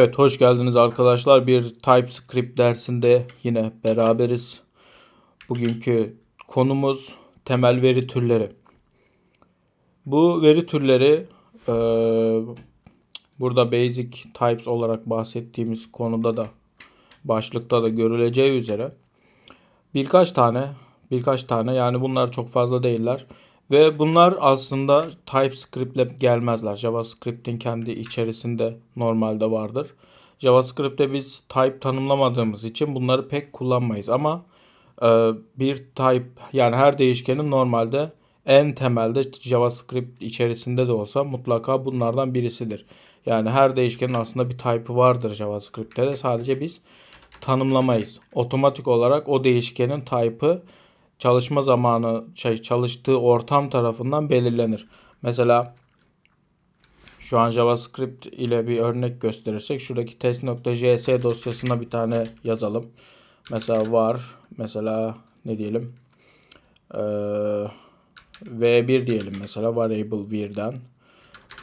Evet hoş geldiniz arkadaşlar. Bir TypeScript dersinde yine beraberiz. Bugünkü konumuz temel veri türleri. Bu veri türleri e, burada basic types olarak bahsettiğimiz konuda da başlıkta da görüleceği üzere birkaç tane birkaç tane yani bunlar çok fazla değiller. Ve bunlar aslında TypeScript ile gelmezler. JavaScript'in kendi içerisinde normalde vardır. JavaScript'te biz type tanımlamadığımız için bunları pek kullanmayız ama e, bir type yani her değişkenin normalde en temelde JavaScript içerisinde de olsa mutlaka bunlardan birisidir. Yani her değişkenin aslında bir type'ı vardır JavaScript'te de sadece biz tanımlamayız. Otomatik olarak o değişkenin type'ı çalışma zamanı şey, çalıştığı ortam tarafından belirlenir. Mesela şu an JavaScript ile bir örnek gösterirsek şuradaki test.js dosyasına bir tane yazalım. Mesela var mesela ne diyelim ee, v1 diyelim mesela variable vir'den.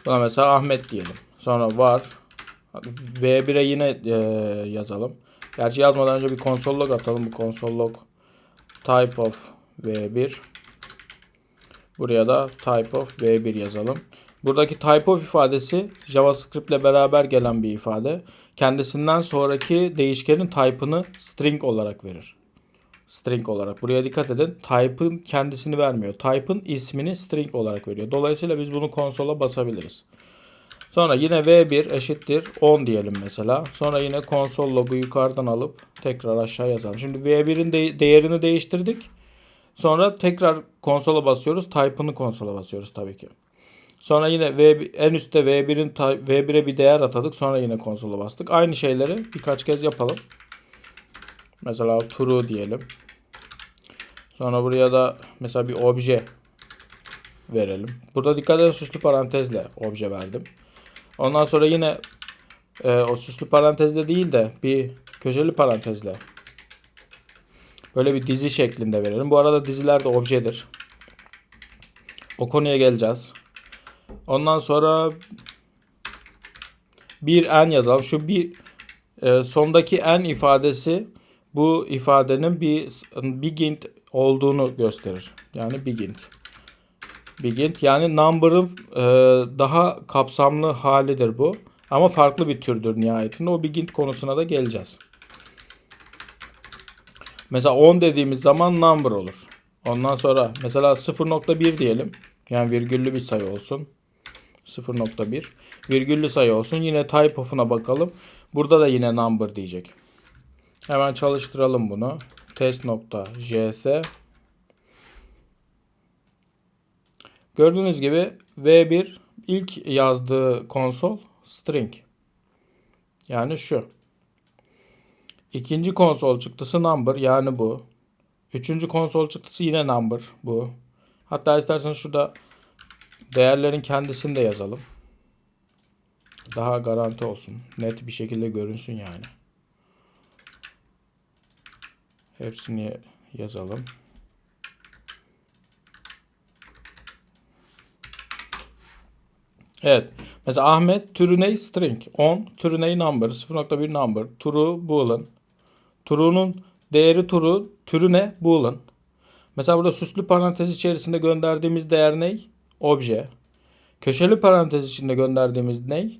Buna mesela Ahmet diyelim. Sonra var v1'e yine e, yazalım. Gerçi yazmadan önce bir console log atalım. Bu console log type of v1 buraya da type of v1 yazalım. Buradaki type of ifadesi JavaScript ile beraber gelen bir ifade. Kendisinden sonraki değişkenin type'ını string olarak verir. String olarak. Buraya dikkat edin. Type'ın kendisini vermiyor. Type'ın ismini string olarak veriyor. Dolayısıyla biz bunu konsola basabiliriz. Sonra yine v1 eşittir 10 diyelim mesela. Sonra yine konsol logu yukarıdan alıp tekrar aşağı yazalım. Şimdi v1'in de değerini değiştirdik. Sonra tekrar konsola basıyoruz. Type'ını konsola basıyoruz tabii ki. Sonra yine V, en üstte V1'in V1'e bir değer atadık. Sonra yine konsola bastık. Aynı şeyleri birkaç kez yapalım. Mesela true diyelim. Sonra buraya da mesela bir obje verelim. Burada dikkat edin süslü parantezle obje verdim. Ondan sonra yine e, o süslü parantezle değil de bir köşeli parantezle böyle bir dizi şeklinde verelim. Bu arada diziler de objedir. O konuya geleceğiz. Ondan sonra bir n yazalım. Şu bir e, sondaki n ifadesi bu ifadenin bir begin olduğunu gösterir. Yani begin. Begin yani number'ın e, daha kapsamlı halidir bu. Ama farklı bir türdür nihayetinde. O begin konusuna da geleceğiz. Mesela 10 dediğimiz zaman number olur. Ondan sonra mesela 0.1 diyelim. Yani virgüllü bir sayı olsun. 0.1 virgüllü sayı olsun. Yine type of'una bakalım. Burada da yine number diyecek. Hemen çalıştıralım bunu. Test.js Gördüğünüz gibi V1 ilk yazdığı konsol string. Yani şu. İkinci konsol çıktısı number yani bu. Üçüncü konsol çıktısı yine number bu. Hatta isterseniz şurada değerlerin kendisini de yazalım. Daha garanti olsun. Net bir şekilde görünsün yani. Hepsini yazalım. Evet. Mesela Ahmet türü ne? String. 10 türü ne? Number. 0.1 number. True boolean. True'nun değeri true. Türü ne? Boolean. Mesela burada süslü parantez içerisinde gönderdiğimiz değer ne? Obje. Köşeli parantez içinde gönderdiğimiz ne?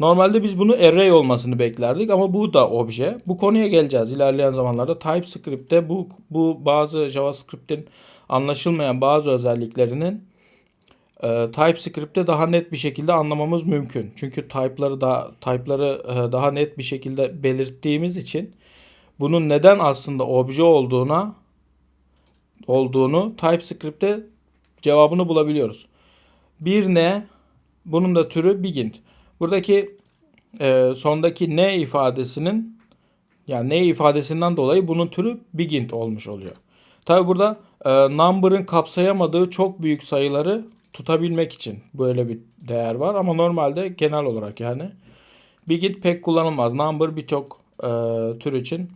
Normalde biz bunu array olmasını beklerdik ama bu da obje. Bu konuya geleceğiz ilerleyen zamanlarda. TypeScript'te bu bu bazı JavaScript'in anlaşılmayan bazı özelliklerinin e, TypeScript'te daha net bir şekilde anlamamız mümkün. Çünkü type'ları daha type'ları e, daha net bir şekilde belirttiğimiz için bunun neden aslında obje olduğuna olduğunu TypeScript'te cevabını bulabiliyoruz. Bir ne? Bunun da türü begin. Buradaki e, sondaki ne ifadesinin yani ne ifadesinden dolayı bunun türü begin olmuş oluyor. Tabi burada e, number'ın kapsayamadığı çok büyük sayıları tutabilmek için böyle bir değer var ama normalde genel olarak yani begin pek kullanılmaz. Number birçok e, tür için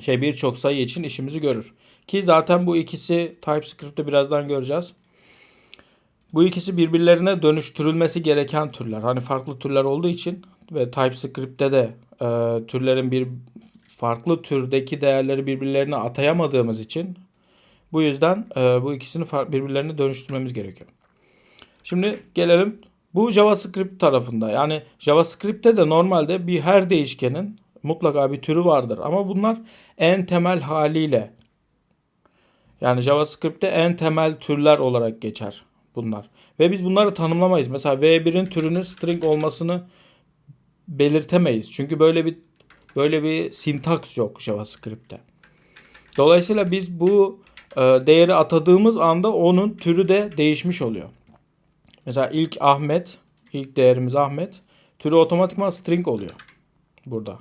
şey birçok sayı için işimizi görür. Ki zaten bu ikisi TypeScript'te birazdan göreceğiz. Bu ikisi birbirlerine dönüştürülmesi gereken türler. Hani farklı türler olduğu için ve TypeScript'te de e, türlerin bir farklı türdeki değerleri birbirlerine atayamadığımız için bu yüzden e, bu ikisini birbirlerine dönüştürmemiz gerekiyor. Şimdi gelelim bu JavaScript tarafında. Yani JavaScript'te de normalde bir her değişkenin mutlaka bir türü vardır. Ama bunlar en temel haliyle yani JavaScript'te en temel türler olarak geçer bunlar. Ve biz bunları tanımlamayız. Mesela V1'in türünün string olmasını belirtemeyiz. Çünkü böyle bir böyle bir sintaks yok JavaScript'te. Dolayısıyla biz bu e, değeri atadığımız anda onun türü de değişmiş oluyor. Mesela ilk Ahmet, ilk değerimiz Ahmet. Türü otomatikman string oluyor burada.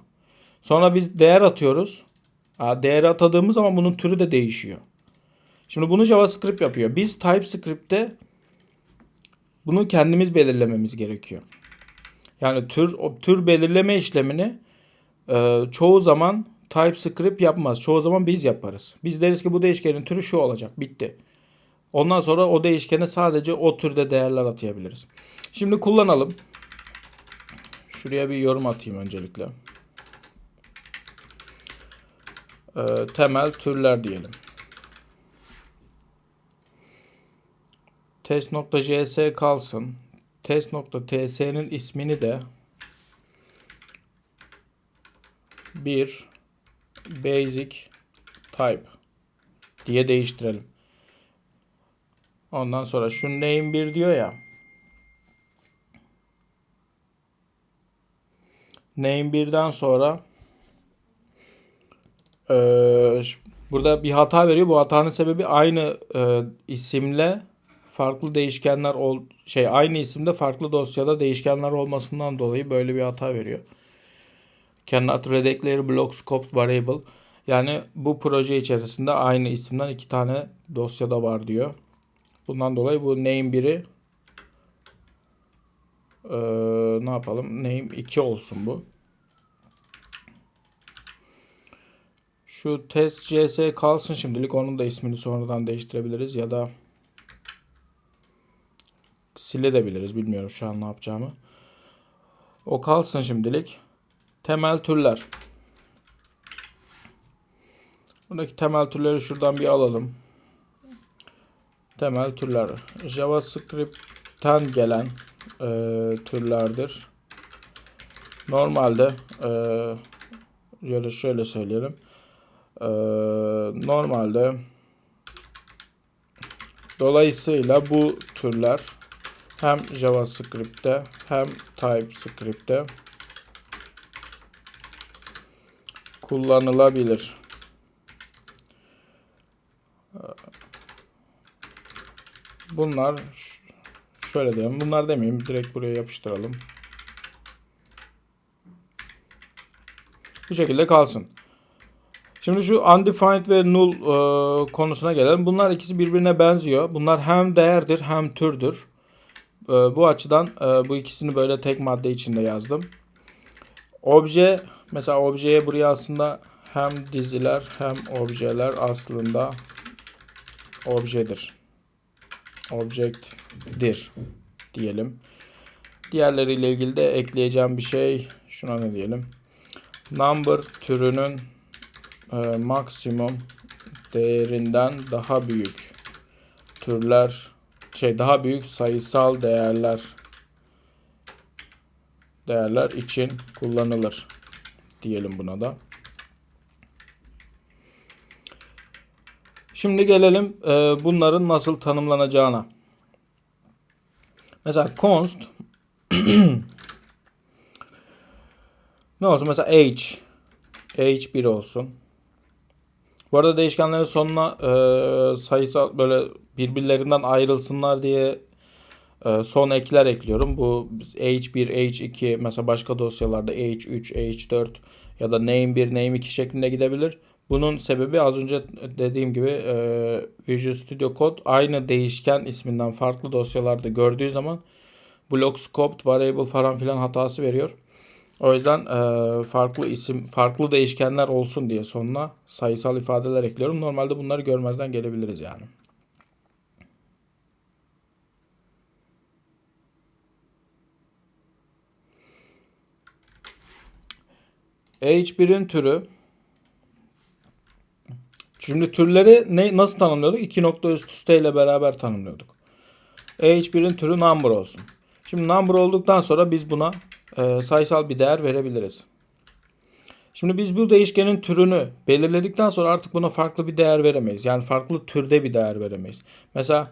Sonra biz değer atıyoruz. Değeri atadığımız zaman bunun türü de değişiyor. Şimdi bunu JavaScript yapıyor. Biz TypeScript'te bunu kendimiz belirlememiz gerekiyor. Yani tür tür belirleme işlemini e, çoğu zaman TypeScript yapmaz. Çoğu zaman biz yaparız. Biz deriz ki bu değişkenin türü şu olacak. Bitti. Ondan sonra o değişkene sadece o türde değerler atayabiliriz. Şimdi kullanalım. Şuraya bir yorum atayım öncelikle. Ee, temel türler diyelim. Test.js kalsın. Test.ts'nin ismini de bir basic type diye değiştirelim. Ondan sonra şu name 1 diyor ya. Name 1'den sonra eee, burada bir hata veriyor. Bu hatanın sebebi aynı eee, isimle farklı değişkenler ol şey aynı isimde farklı dosyada değişkenler olmasından dolayı böyle bir hata veriyor. Cannot redeclare block scoped variable. Yani bu proje içerisinde aynı isimden iki tane dosyada var diyor. Bundan dolayı bu name 1'i eee, ne yapalım? Name 2 olsun bu. Şu test cs kalsın şimdilik. Onun da ismini sonradan değiştirebiliriz ya da silebiliriz. Bilmiyorum şu an ne yapacağımı. O kalsın şimdilik. Temel türler. Buradaki temel türleri şuradan bir alalım. Temel türler. JavaScript'ten gelen e, türlerdir. Normalde e, şöyle şöyle söyleyelim. E, normalde dolayısıyla bu türler hem JavaScript'te hem TypeScript'te kullanılabilir. Bunlar şöyle diyelim. Bunlar demeyeyim. Direkt buraya yapıştıralım. Bu şekilde kalsın. Şimdi şu undefined ve null e, konusuna gelelim. Bunlar ikisi birbirine benziyor. Bunlar hem değerdir hem türdür. E, bu açıdan e, bu ikisini böyle tek madde içinde yazdım. Obje mesela objeye buraya aslında hem diziler hem objeler aslında objedir. Object'dir diyelim. Diğerleriyle ilgili de ekleyeceğim bir şey şuna ne diyelim. Number türünün e, maksimum değerinden daha büyük türler şey daha büyük sayısal değerler değerler için kullanılır diyelim buna da. Şimdi gelelim e, bunların nasıl tanımlanacağına. Mesela const ne olsun mesela age age 1 olsun. Bu arada değişkenlerin sonuna e, sayısal böyle birbirlerinden ayrılsınlar diye e, son ekler ekliyorum. Bu H1, H2 mesela başka dosyalarda H3, H4 ya da name1, name2 şeklinde gidebilir. Bunun sebebi az önce dediğim gibi e, Visual Studio Code aynı değişken isminden farklı dosyalarda gördüğü zaman block scoped variable falan filan hatası veriyor. O yüzden e, farklı isim, farklı değişkenler olsun diye sonuna sayısal ifadeler ekliyorum. Normalde bunları görmezden gelebiliriz yani. H1'in türü Şimdi türleri ne nasıl tanımlıyorduk? İki nokta üst üste ile beraber tanımlıyorduk. H1'in türü number olsun. Şimdi number olduktan sonra biz buna e, sayısal bir değer verebiliriz. Şimdi biz bu değişkenin türünü belirledikten sonra artık buna farklı bir değer veremeyiz. Yani farklı türde bir değer veremeyiz. Mesela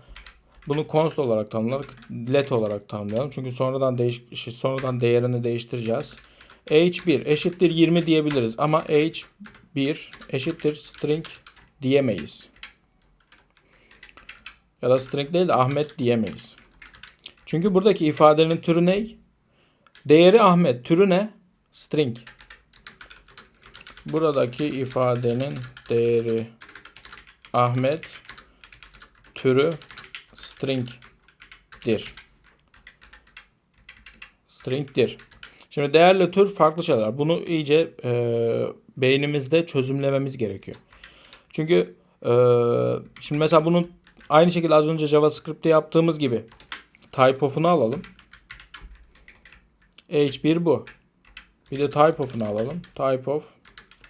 bunu const olarak tanımladık. Let olarak tanımlayalım. Çünkü sonradan değiş şey, sonradan değerini değiştireceğiz. h1 eşittir 20 diyebiliriz ama h1 eşittir string diyemeyiz. Ya da string değil de Ahmet diyemeyiz. Çünkü buradaki ifadenin türü ne? Değeri Ahmet. Türü ne? String. Buradaki ifadenin değeri Ahmet türü string'dir. String'dir. Şimdi değerli tür farklı şeyler. Bunu iyice e, beynimizde çözümlememiz gerekiyor. Çünkü e, şimdi mesela bunun aynı şekilde az önce JavaScript'te yaptığımız gibi type of'unu alalım. h1 bu. Bir de type of'unu alalım. Type of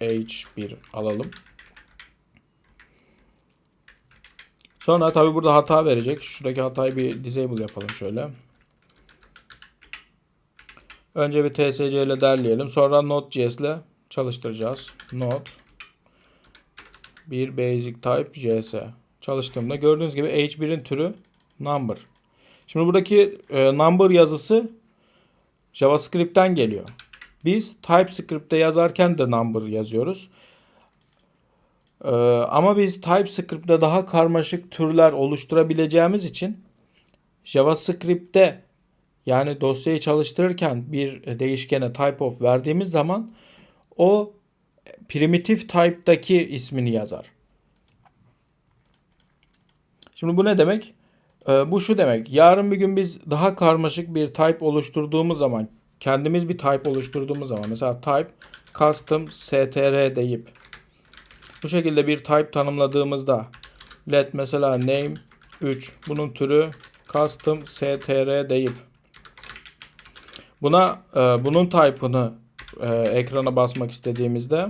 h1 alalım. Sonra tabi burada hata verecek. Şuradaki hatayı bir disable yapalım şöyle. Önce bir tsc ile derleyelim. Sonra Node.js ile çalıştıracağız. Node bir basic type js çalıştığımda gördüğünüz gibi h1'in türü number. Şimdi buradaki e, number yazısı JavaScript'ten geliyor. Biz TypeScript'te yazarken de number yazıyoruz. Ee, ama biz TypeScript'te daha karmaşık türler oluşturabileceğimiz için JavaScript'te yani dosyayı çalıştırırken bir değişkene type of verdiğimiz zaman o primitif type'daki ismini yazar. Şimdi bu ne demek? Ee, bu şu demek. Yarın bir gün biz daha karmaşık bir type oluşturduğumuz zaman kendimiz bir type oluşturduğumuz zaman mesela type custom str deyip bu şekilde bir type tanımladığımızda let mesela name 3 bunun türü custom str deyip buna e, bunun type'ını e, ekrana basmak istediğimizde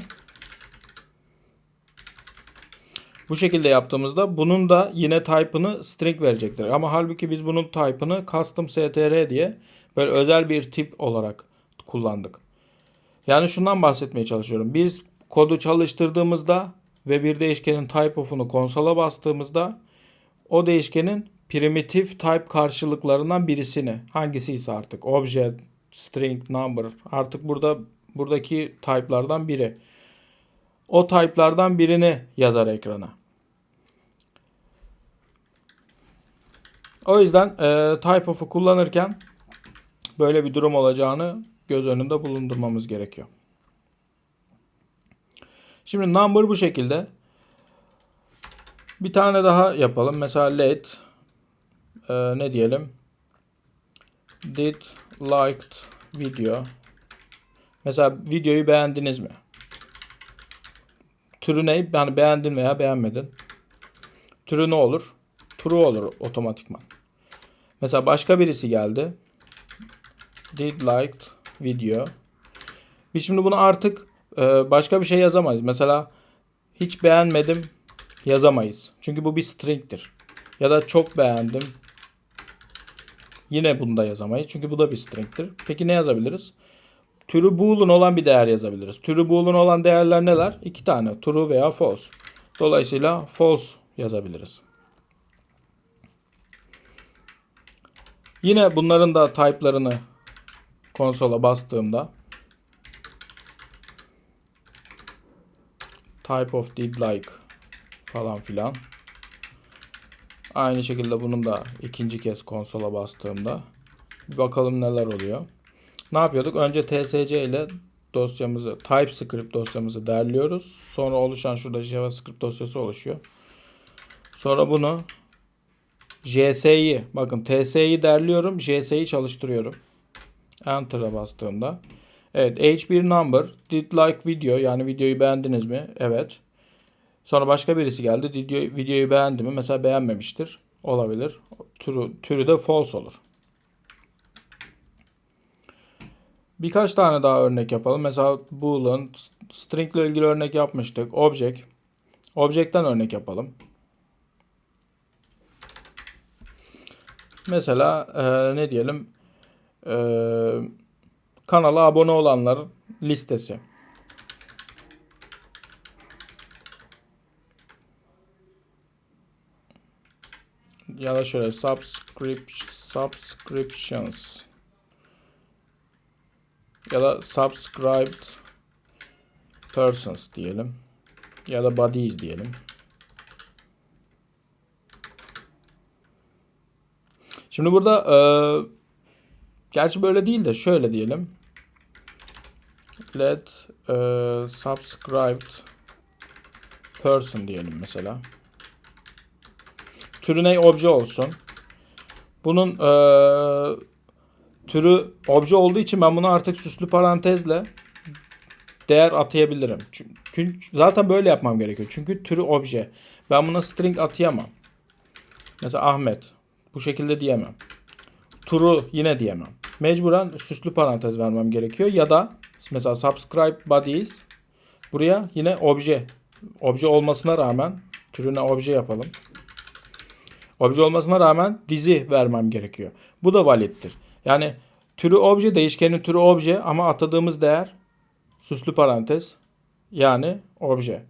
bu şekilde yaptığımızda bunun da yine type'ını string verecektir. Ama halbuki biz bunun type'ını custom str diye böyle özel bir tip olarak kullandık. Yani şundan bahsetmeye çalışıyorum. Biz kodu çalıştırdığımızda ve bir değişkenin type of'unu konsola bastığımızda o değişkenin primitif type karşılıklarından birisini hangisi ise artık object, string, number artık burada buradaki type'lardan biri. O type'lardan birini yazar ekrana. O yüzden e, type of'u kullanırken böyle bir durum olacağını göz önünde bulundurmamız gerekiyor. Şimdi number bu şekilde. Bir tane daha yapalım. Mesela late e, ne diyelim? Did liked video. Mesela videoyu beğendiniz mi? Türü ne? Yani beğendin veya beğenmedin. Türü ne olur? True olur otomatikman. Mesela başka birisi geldi. Did liked video. Biz şimdi bunu artık e, başka bir şey yazamayız. Mesela hiç beğenmedim yazamayız. Çünkü bu bir string'tir. Ya da çok beğendim. Yine bunu da yazamayız. Çünkü bu da bir string'tir. Peki ne yazabiliriz? Türü boolean olan bir değer yazabiliriz. Türü boolean olan değerler neler? İki tane. True veya false. Dolayısıyla false yazabiliriz. Yine bunların da type'larını konsola bastığımda type of did like falan filan aynı şekilde bunun da ikinci kez konsola bastığımda bir bakalım neler oluyor. Ne yapıyorduk? Önce tsc ile dosyamızı TypeScript dosyamızı derliyoruz. Sonra oluşan şurada JavaScript dosyası oluşuyor. Sonra bunu JS'yi bakın TS'yi derliyorum. JS'yi çalıştırıyorum. Enter'a bastığımda. Evet H1 number did like video yani videoyu beğendiniz mi? Evet. Sonra başka birisi geldi. Video, videoyu beğendi mi? Mesela beğenmemiştir. Olabilir. Türü, türü de false olur. Birkaç tane daha örnek yapalım. Mesela boolean, string ile ilgili örnek yapmıştık. Object. Object'ten örnek yapalım. Mesela e, ne diyelim? E, kanala abone olanlar listesi. Ya da şöyle subscrip subscriptions ya da subscribed persons diyelim. Ya da bodies diyelim. Şimdi burada e, gerçi böyle değil de şöyle diyelim. Let e, subscribed person diyelim mesela. Türü ne? Obje olsun. Bunun e, türü obje olduğu için ben bunu artık süslü parantezle değer atayabilirim. Çünkü zaten böyle yapmam gerekiyor. Çünkü türü obje. Ben buna string atayamam. Mesela Ahmet. Bu şekilde diyemem. Turu yine diyemem. Mecburen süslü parantez vermem gerekiyor. Ya da mesela subscribe bodies buraya yine obje. Obje olmasına rağmen türüne obje yapalım. Obje olmasına rağmen dizi vermem gerekiyor. Bu da validdir. Yani türü obje değişkenin türü obje ama atadığımız değer süslü parantez yani obje.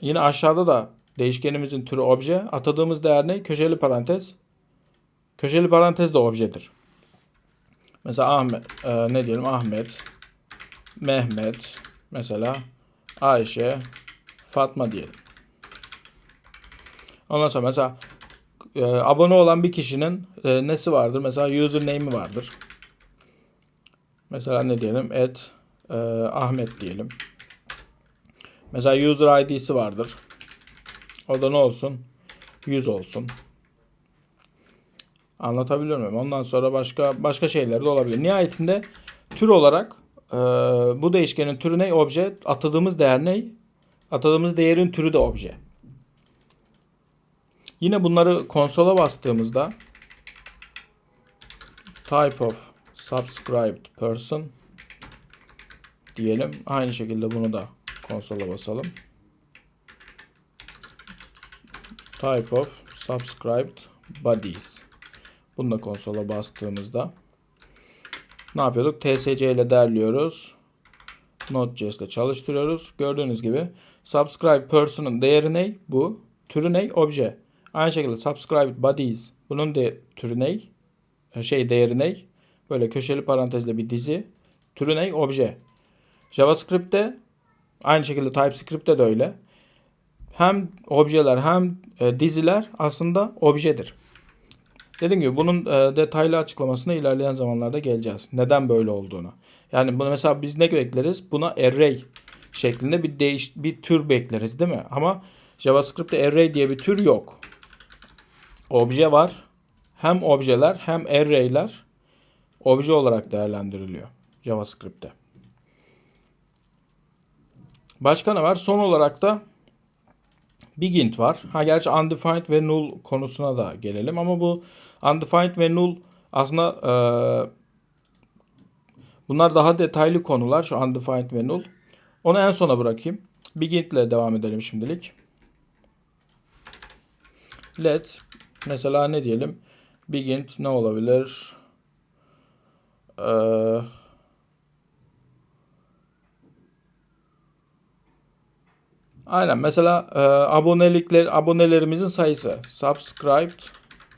Yine aşağıda da değişkenimizin türü obje. Atadığımız değer ne? Köşeli parantez. Köşeli parantez de objedir. Mesela Ahmet e, ne diyelim Ahmet, Mehmet, mesela Ayşe, Fatma diyelim. Ondan sonra mesela e, abone olan bir kişinin e, nesi vardır? Mesela username'i vardır. Mesela ne diyelim? Et e, Ahmet diyelim. Mesela user ID'si vardır. O da ne olsun? 100 olsun. Anlatabiliyor muyum? Ondan sonra başka başka şeyler de olabilir. Nihayetinde tür olarak e, bu değişkenin türü ne? Obje. Atadığımız değer ne? Atadığımız değerin türü de obje. Yine bunları konsola bastığımızda type of subscribed person diyelim. Aynı şekilde bunu da konsola basalım. Type of subscribed bodies. Bunu da konsola bastığımızda ne yapıyorduk? TSC ile derliyoruz. Node.js ile çalıştırıyoruz. Gördüğünüz gibi subscribe person'ın değeri ne? Bu. Türü ne? Obje. Aynı şekilde subscribe bodies. Bunun de türü ne? Şey değeri ne? Böyle köşeli parantezle bir dizi. Türü ne? Obje. JavaScript'te aynı şekilde TypeScript'te de öyle. Hem objeler hem e, diziler aslında objedir. Dediğim gibi bunun e, detaylı açıklamasına ilerleyen zamanlarda geleceğiz. Neden böyle olduğunu. Yani bunu mesela biz ne bekleriz? Buna array şeklinde bir değiş bir tür bekleriz değil mi? Ama JavaScript'te array diye bir tür yok. Obje var. Hem objeler hem array'ler obje olarak değerlendiriliyor JavaScript'te. Başka ne var? Son olarak da Begin var. Ha gerçi undefined ve null konusuna da gelelim ama bu undefined ve null aslında e, bunlar daha detaylı konular şu undefined ve null. Onu en sona bırakayım. Begin ile devam edelim şimdilik. Let mesela ne diyelim? Begin ne olabilir? Eee Aynen mesela e, abonelikler abonelerimizin sayısı subscribed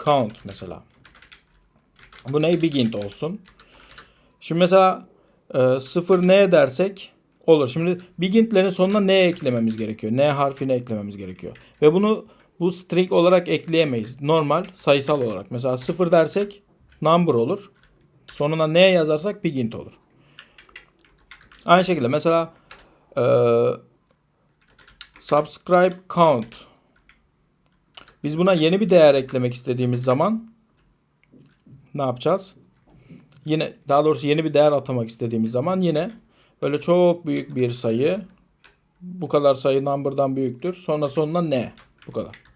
count mesela. Bu ne begin olsun. Şimdi mesela e, sıfır ne dersek olur. Şimdi begin'lerin sonuna ne eklememiz gerekiyor? Ne harfini eklememiz gerekiyor. Ve bunu bu string olarak ekleyemeyiz. Normal sayısal olarak. Mesela sıfır dersek number olur. Sonuna ne yazarsak begin olur. Aynı şekilde mesela eee subscribe count. Biz buna yeni bir değer eklemek istediğimiz zaman ne yapacağız? Yine daha doğrusu yeni bir değer atamak istediğimiz zaman yine böyle çok büyük bir sayı bu kadar sayı number'dan büyüktür. Sonra sonuna ne? Bu kadar.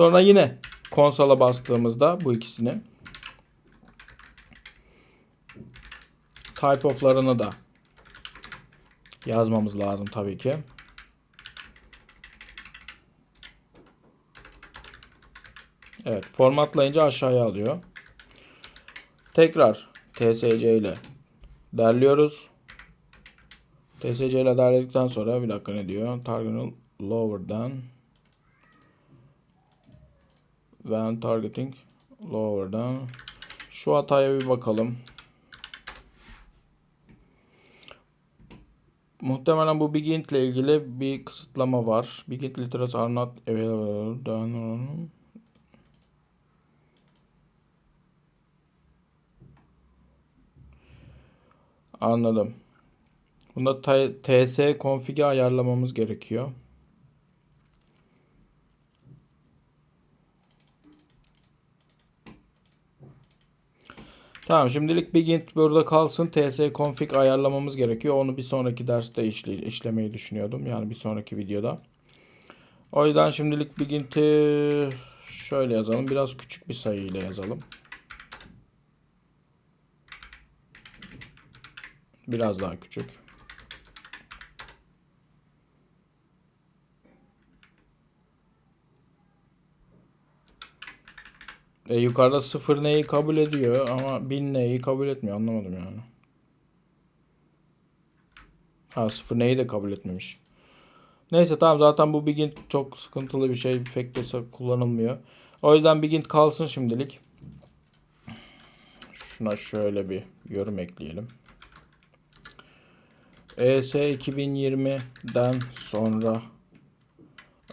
Sonra yine konsola bastığımızda bu ikisini type of'larını da yazmamız lazım tabii ki. Evet, formatlayınca aşağıya alıyor. Tekrar TSC ile derliyoruz. TSC ile derledikten sonra bir dakika ne diyor? Targeting lower than when targeting lower than şu hataya bir bakalım. Muhtemelen bu Begint ile ilgili bir kısıtlama var. Begint literals are not available. Anladım. Bunda TS config'i ayarlamamız gerekiyor. Tamam şimdilik Begint burada kalsın. TS config ayarlamamız gerekiyor. Onu bir sonraki derste işle işlemeyi düşünüyordum. Yani bir sonraki videoda. O yüzden şimdilik Begint'i şöyle yazalım. Biraz küçük bir sayı ile yazalım. Biraz daha küçük. E, yukarıda sıfır neyi kabul ediyor ama bin neyi kabul etmiyor anlamadım yani. Ha sıfır neyi de kabul etmemiş. Neyse tamam zaten bu Begin çok sıkıntılı bir şey. Factors'a kullanılmıyor. O yüzden Begin kalsın şimdilik. Şuna şöyle bir yorum ekleyelim. ES 2020'den sonra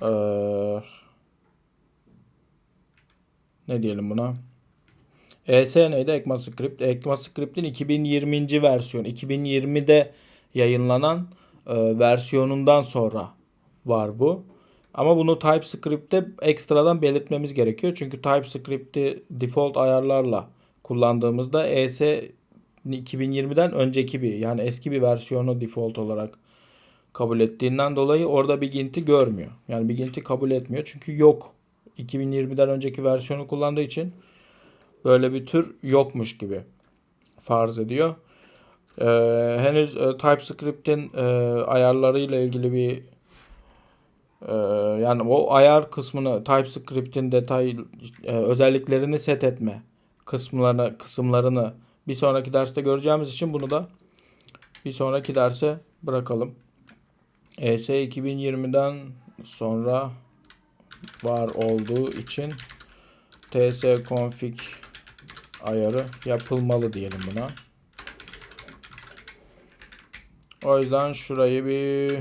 eee ne diyelim buna? ES neydi? ECMAScript. ECMAScript'in 2020. versiyon. 2020'de yayınlanan e, versiyonundan sonra var bu. Ama bunu TypeScript'te ekstradan belirtmemiz gerekiyor. Çünkü TypeScript'i default ayarlarla kullandığımızda ES 2020'den önceki bir yani eski bir versiyonu default olarak kabul ettiğinden dolayı orada Begint'i görmüyor. Yani Begint'i kabul etmiyor çünkü yok. 2020'den önceki versiyonu kullandığı için böyle bir tür yokmuş gibi farz ediyor. Ee, henüz e, TypeScript'in e, ayarlarıyla ilgili bir e, yani o ayar kısmını TypeScript'in detay e, özelliklerini set etme kısımlarını kısımlarını bir sonraki derste göreceğimiz için bunu da bir sonraki derse bırakalım. ES 2020'den sonra var olduğu için ts config ayarı yapılmalı diyelim buna. O yüzden şurayı bir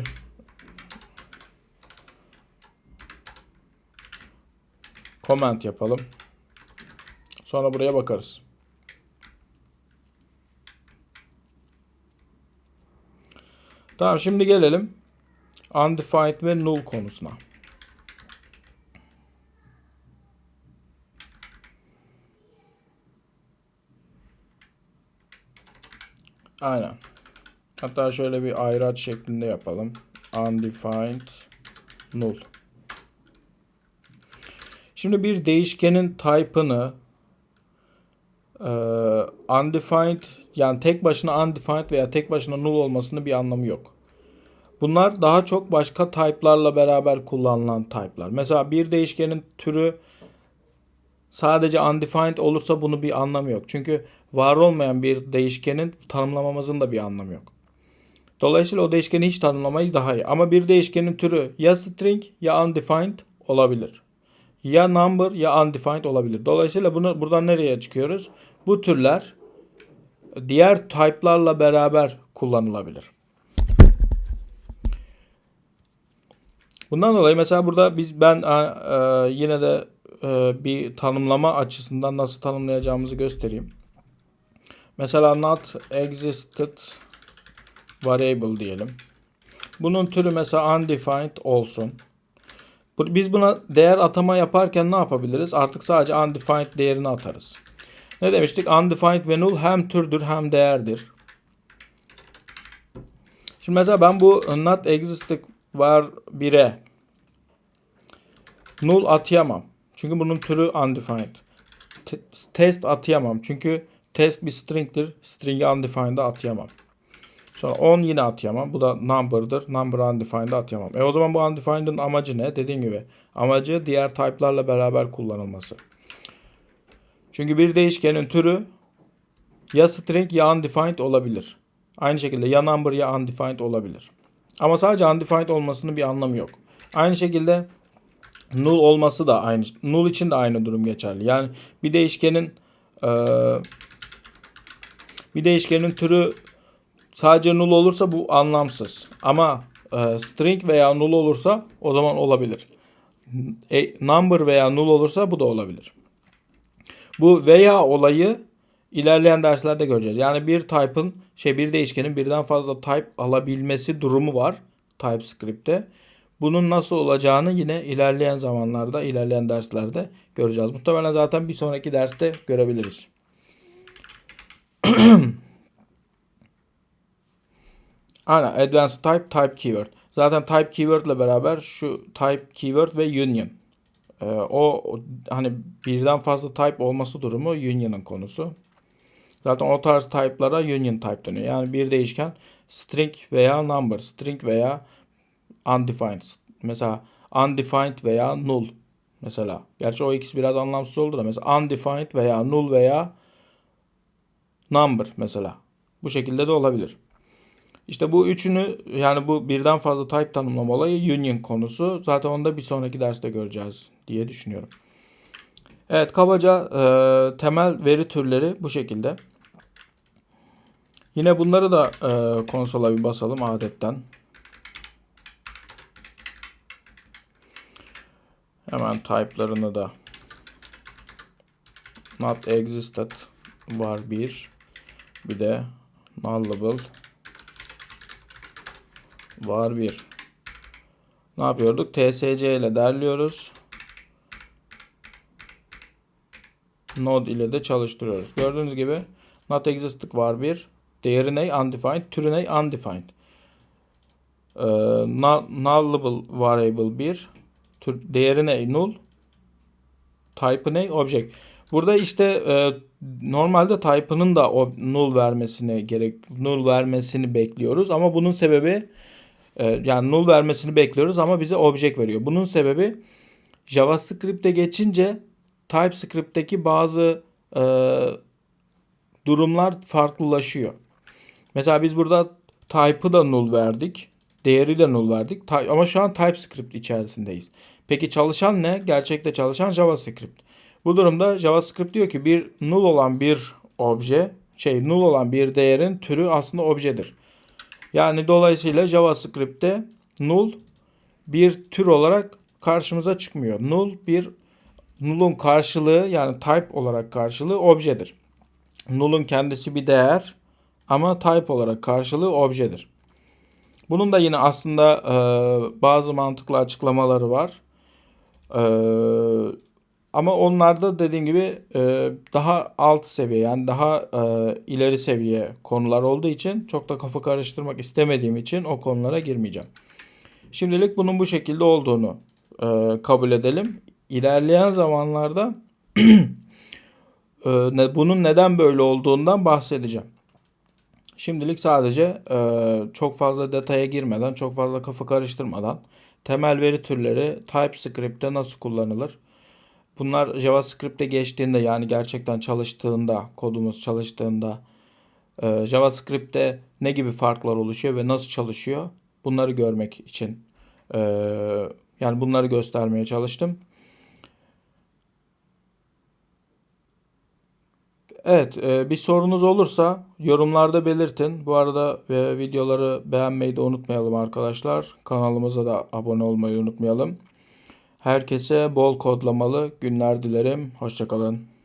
comment yapalım. Sonra buraya bakarız. Tamam şimdi gelelim undefined ve null konusuna. Aynen. Hatta şöyle bir ayraç şeklinde yapalım. Undefined null. Şimdi bir değişkenin type'ını e, undefined yani tek başına undefined veya tek başına null olmasının bir anlamı yok. Bunlar daha çok başka type'larla beraber kullanılan type'lar. Mesela bir değişkenin türü sadece undefined olursa bunu bir anlamı yok. Çünkü var olmayan bir değişkenin tanımlamamızın da bir anlamı yok. Dolayısıyla o değişkeni hiç tanımlamayız daha iyi. Ama bir değişkenin türü ya string ya undefined olabilir. Ya number ya undefined olabilir. Dolayısıyla bunu buradan nereye çıkıyoruz? Bu türler diğer type'larla beraber kullanılabilir. Bundan dolayı mesela burada biz ben e, yine de e, bir tanımlama açısından nasıl tanımlayacağımızı göstereyim. Mesela not existed variable diyelim. Bunun türü mesela undefined olsun. Biz buna değer atama yaparken ne yapabiliriz? Artık sadece undefined değerini atarız. Ne demiştik? Undefined ve null hem türdür hem değerdir. Şimdi mesela ben bu not existed var 1'e null atayamam. Çünkü bunun türü undefined. T- test atayamam. Çünkü test bir string'tir. String'i undefined'a atayamam. Sonra 10 yine atayamam. Bu da number'dır. Number undefined'a atayamam. E o zaman bu undefined'ın amacı ne? Dediğim gibi amacı diğer type'larla beraber kullanılması. Çünkü bir değişkenin türü ya string ya undefined olabilir. Aynı şekilde ya number ya undefined olabilir. Ama sadece undefined olmasının bir anlamı yok. Aynı şekilde null olması da aynı. Null için de aynı durum geçerli. Yani bir değişkenin e, bir değişkenin türü sadece null olursa bu anlamsız. Ama e, string veya null olursa o zaman olabilir. E, number veya null olursa bu da olabilir. Bu veya olayı ilerleyen derslerde göreceğiz. Yani bir type'ın şey bir değişkenin birden fazla type alabilmesi durumu var TypeScript'te. Bunun nasıl olacağını yine ilerleyen zamanlarda, ilerleyen derslerde göreceğiz. Muhtemelen zaten bir sonraki derste görebiliriz. Aynen advanced type, type keyword. Zaten type keyword ile beraber şu type keyword ve union. Ee, o hani birden fazla type olması durumu union'ın konusu. Zaten o tarz type'lara union type deniyor. Yani bir değişken string veya number, string veya undefined. Mesela undefined veya null. Mesela. Gerçi o ikisi biraz anlamsız oldu da. Mesela undefined veya null veya number mesela. Bu şekilde de olabilir. İşte bu üçünü yani bu birden fazla type tanımlama olayı union konusu. Zaten onu da bir sonraki derste göreceğiz diye düşünüyorum. Evet kabaca e, temel veri türleri bu şekilde. Yine bunları da e, konsola bir basalım adetten. Hemen type'larını da not existed var bir. Bir de nullable var bir. Ne yapıyorduk? TSC ile derliyoruz. Node ile de çalıştırıyoruz. Gördüğünüz gibi not existed var bir. Değeri ne? Undefined. Türü ne? Undefined. Ee, nullable variable 1. Değeri ne? Null. Type'ı ne? Object. Burada işte e, normalde type'ının da o null vermesine gerek null vermesini bekliyoruz ama bunun sebebi e, yani null vermesini bekliyoruz ama bize object veriyor. Bunun sebebi JavaScript'e geçince TypeScript'teki bazı e, durumlar farklılaşıyor. Mesela biz burada type'ı da null verdik. Değeri de null verdik. Ama şu an TypeScript içerisindeyiz. Peki çalışan ne? Gerçekte çalışan JavaScript. Bu durumda JavaScript diyor ki bir null olan bir obje, şey null olan bir değerin türü aslında objedir. Yani dolayısıyla JavaScript'te null bir tür olarak karşımıza çıkmıyor. Null bir null'un karşılığı yani type olarak karşılığı objedir. Null'un kendisi bir değer ama type olarak karşılığı objedir. Bunun da yine aslında e, bazı mantıklı açıklamaları var. E, ama onlarda dediğim gibi e, daha alt seviye yani daha e, ileri seviye konular olduğu için çok da kafa karıştırmak istemediğim için o konulara girmeyeceğim. Şimdilik bunun bu şekilde olduğunu e, kabul edelim. İlerleyen zamanlarda e, bunun neden böyle olduğundan bahsedeceğim. Şimdilik sadece e, çok fazla detaya girmeden, çok fazla kafa karıştırmadan temel veri türleri TypeScript'te nasıl kullanılır? Bunlar JavaScript'e geçtiğinde yani gerçekten çalıştığında, kodumuz çalıştığında e, JavaScript'te ne gibi farklar oluşuyor ve nasıl çalışıyor? Bunları görmek için e, yani bunları göstermeye çalıştım. Evet, e, bir sorunuz olursa yorumlarda belirtin. Bu arada e, videoları beğenmeyi de unutmayalım arkadaşlar. Kanalımıza da abone olmayı unutmayalım. Herkese bol kodlamalı günler dilerim. Hoşçakalın.